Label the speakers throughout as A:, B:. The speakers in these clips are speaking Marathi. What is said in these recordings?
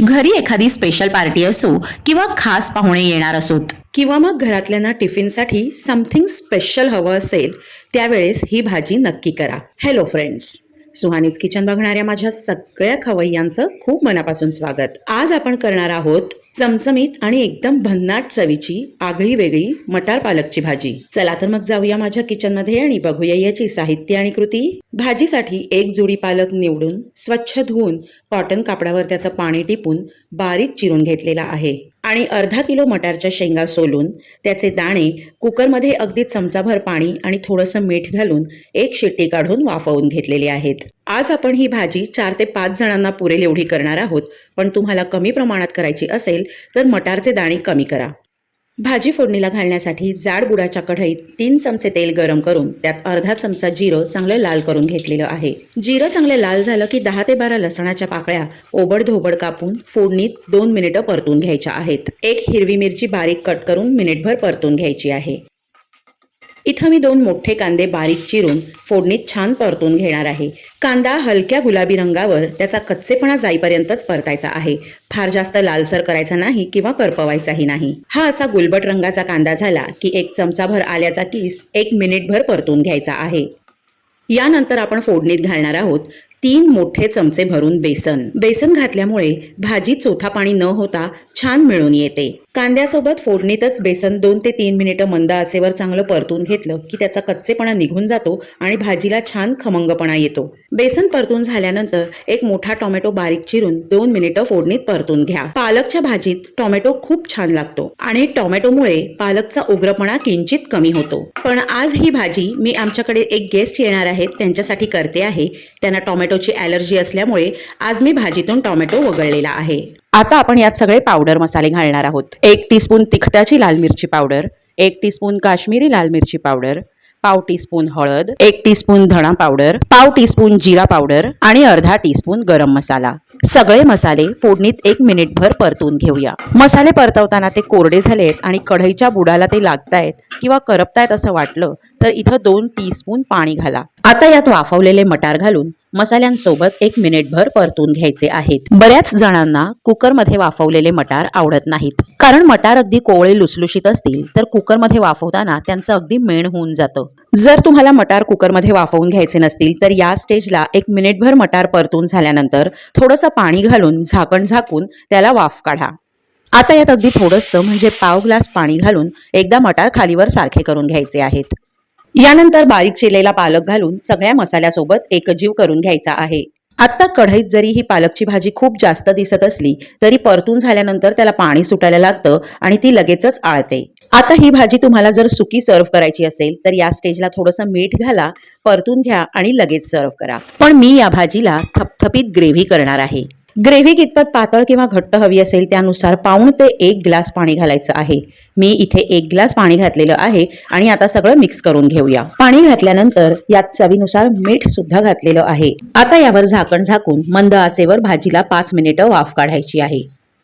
A: घरी एखादी स्पेशल पार्टी असो किंवा खास पाहुणे येणार असोत.
B: किंवा मग घरातल्यांना टिफिनसाठी समथिंग स्पेशल हवं असेल त्यावेळेस ही भाजी नक्की करा. हॅलो फ्रेंड्स सुहानीज किचन बघणाऱ्या माझ्या सगळ्या खवय्यांचं खूप मनापासून स्वागत. आज आपण करणार आहोत चमचमीत आणि एकदम भन्नाट चवीची आगळी वेगळी मटार पालकची भाजी. चला तर मग जाऊया माझ्या किचनमध्ये आणि बघूया याची साहित्य आणि कृती. भाजीसाठी एक जुडी पालक निवडून स्वच्छ धुवून कॉटन कापडावर त्याचं पाणी टिपून बारीक चिरून घेतलेला आहे. आणि अर्धा किलो मटारच्या शेंगा सोलून त्याचे दाणे कुकरमध्ये अगदी चमचाभर पाणी आणि थोडंसं मीठ घालून एक शिट्टी काढून वाफवून घेतलेली आहेत. आज आपण ही भाजी चार ते पाच जणांना पुरेल एवढी करणार आहोत पण तुम्हाला कमी प्रमाणात करायची असेल तर मटारचे दाणे कमी करा. भाजी फोडणीला घालण्यासाठी जाड बुडाच्या कढईत तीन चमचे तेल गरम करून त्यात अर्धा चमचा जिरं चांगलं लाल करून घेतलेलं आहे. जिरं चांगलं लाल झालं की दहा ते बारा लसणाच्या पाकळ्या ओबड धोबड कापून फोडणीत दोन मिनिटं परतून घ्यायच्या आहेत. एक हिरवी मिरची बारीक कट करून मिनिटभर परतून घ्यायची आहे. इथं मी दोन मोठे कांदे बारीक चिरून फोडणीत छान परतून घेणार आहे. कांदा हलक्या गुलाबी रंगावर त्याचा कच्चेपणा जाईपर्यंतच परतायचा आहे. फार जास्त लालसर करायचा नाही किंवा करपवायचाही नाही. हा असा गुलबट रंगाचा कांदा झाला की एक चमचाभर आल्याचा किस एक मिनिटभर परतून घ्यायचा आहे. यानंतर आपण फोडणीत घालणार आहोत तीन मोठे चमचे भरून बेसन. बेसन घातल्यामुळे भाजी चोथा पाणी न होता छान मिळून येते. कांद्यासोबत फोडणीतच बेसन दोन ते तीन मिनिटं मंद आचेवर चांगलं परतून घेतलं की त्याचा कच्चेपणा निघून जातो आणि भाजीला छान खमंगपणा येतो. बेसन परतून झाल्यानंतर एक मोठा टोमॅटो बारीक चिरून दोन मिनिटं फोडणीत परतून घ्या. पालकच्या भाजीत टोमॅटो खूप छान लागतो आणि टोमॅटोमुळे पालकचा उग्रपणा किंचित कमी होतो. पण आज ही भाजी मी आमच्याकडे एक गेस्ट येणार आहेत त्यांच्यासाठी करते आहे. त्यांना टोमॅटोची ॲलर्जी असल्यामुळे आज मी भाजीतून टोमॅटो वगळलेला आहे.
A: आता आपण यात सगळे पावडर मसाले घालणार आहोत. एक टीस्पून तिखटाची लाल मिरची पावडर एक टीस्पून काश्मीरी लाल मिरची पावडर पाव टीस्पून हळद एक टीस्पून धणा पावडर पाव टीस्पून जिरा पावडर आणि अर्धा टीस्पून गरम मसाला. सगळे मसाले फोडणीत एक मिनिटभर परतून घेऊया. मसाले परतवताना ते कोरडे झालेत आणि कढईच्या बुडाला ते लागतायत किंवा करपतायत असं वाटलं तर इथं दोन टीस्पून पाणी घाला. आता यात वाफवलेले मटार घालून मसाल्यांसोबत एक मिनिटभर परतून घ्यायचे आहेत. बऱ्याच जणांना कुकरमध्ये वाफवलेले मटार आवडत नाहीत. कारण मटार अगदी कोवळे लुसलुशीत असतील तर कुकरमध्ये वाफवताना त्यांचं अगदी मेण होऊन जातं. जर तुम्हाला मटार कुकरमध्ये वाफवून घ्यायचे नसतील तर या स्टेजला एक मिनिटभर मटार परतून झाल्यानंतर थोडंसं पाणी घालून झाकण झाकून त्याला वाफ काढा. आता यात अगदी थोडंसं म्हणजे पाव ग्लास पाणी घालून एकदा मटार खालीवर सारखे करून घ्यायचे आहेत. यानंतर बारीक चिरलेला पालक घालून सगळ्या मसाल्यासोबत एकजीव करून घ्यायचा आहे. आत्ता कढईत जरी ही पालकची भाजी खूप जास्त दिसत असली तरी परतून झाल्यानंतर त्याला पाणी सुटायला लागतं आणि ती लगेचच आळते. आता ही भाजी तुम्हाला जर सुकी सर्व्ह करायची असेल तर या स्टेजला थोडंसं मीठ घाला परतून घ्या आणि लगेच सर्व्ह करा. पण मी या भाजीला थपथपीत ग्रेव्ही करणार आहे. ग्रेव्ही कितपत पातळ किंवा घट्ट हवी असेल त्यानुसार पाऊण ते एक ग्लास पाणी घालायचं आहे. मी इथे एक ग्लास पाणी घातलेलं आहे आणि आता सगळं मिक्स करून घेऊया. पाणी घातल्यानंतर यात चवीनुसार मीठ सुद्धा घातलेलं आहे. आता यावर झाकण झाकून मंद आचेवर भाजीला पाच मिनिटं वाफ काढायची आहे.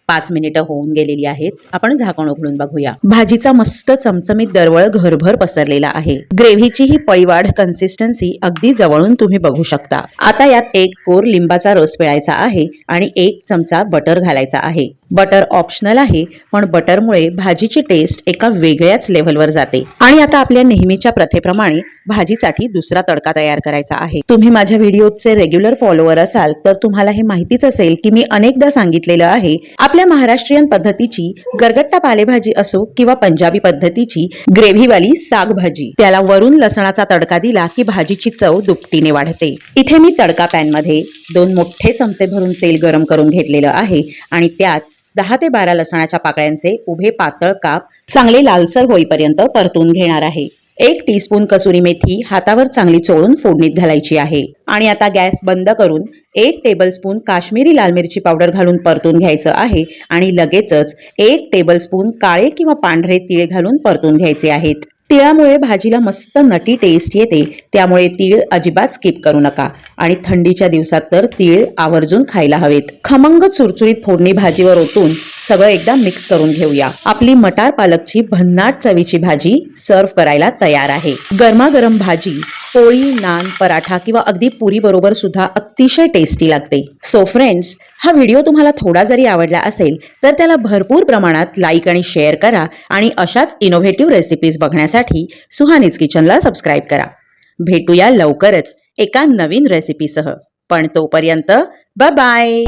A: पाच मिनिटं होऊन गेलेली आहेत. आपण झाकण उघडून बघूया. भाजीचा मस्त चमचमीत दरवळ घरभर पसरलेला आहे. ग्रेव्हीची ही पळीवाढ कन्सिस्टन्सी अगदी जवळून तुम्ही बघू शकता. आता यात एक कोर लिंबाचा रस पिळायचा आहे आणि एक चमचा बटर घालायचा आहे. बटर ऑप्शनल आहे पण बटरमुळे भाजीची टेस्ट एका वेगळ्याच लेव्हलवर जाते. आणि आता आपल्या नेहमीच्या प्रथेप्रमाणे भाजीसाठी दुसरा तडका तयार करायचा आहे. तुम्ही माझ्या व्हिडिओचे रेग्युलर फॉलोअर असाल तर तुम्हाला हे माहितीच असेल की मी अनेकदा सांगितलेलं आहे आपल्या महाराष्ट्रीयन पद्धतीची गरगट्टा पालेभाजी असो किंवा पंजाबी पद्धतीची ग्रेव्हीवाली साग भाजी त्याला वरून लसणाचा तडका दिला की भाजीची चव दुपटीने वाढते. इथे मी तडका पॅनमध्ये दोन मोठे चमचे भरून तेल गरम करून घेतलेलं आहे आणि त्यात दहा ते बारा लसणाच्या पाकळ्यांचे उभे पातळ काप चांगले लालसर होईपर्यंत परतून घेणार आहे. एक टीस्पून कसुरी मेथी हातावर चांगली चोळून फोडणीत घालायची आहे. आणि आता गॅस बंद करून एक टेबलस्पून काश्मीरी लाल मिरची पावडर घालून परतून घ्यायचं आहे आणि लगेचच एक टेबलस्पून काळे किंवा पांढरे तीळ घालून परतून घ्यायचे आहेत. तिळामुळे भाजीला मस्त नटी टेस्ट येते. त्यामुळे तीळ अजिबात स्किप करू नका. आणि थंडीच्या दिवसात तर तीळ आवर्जून खायला हवेत. खमंग चुरचुरीत फोडणी भाजीवर ओतून सगळं एकदा मिक्स करून घेऊया. आपली मटार पालकची भन्नाट चवीची भाजी सर्व्ह करायला तयार आहे. गरमागरम भाजी पोळी नान पराठा किंवा अगदी पुरी बरोबर सुद्धा अतिशय टेस्टी लागते. सो फ्रेंड्स हा व्हिडिओ तुम्हाला थोडा जरी आवडला असेल तर त्याला भरपूर प्रमाणात लाईक आणि शेअर करा आणि अशाच इनोव्हेटिव्ह रेसिपीज बघण्यासाठी सुहानीज किचनला सबस्क्राईब करा. भेटूया लवकरच एका नवीन रेसिपीसह पण तोपर्यंत बाय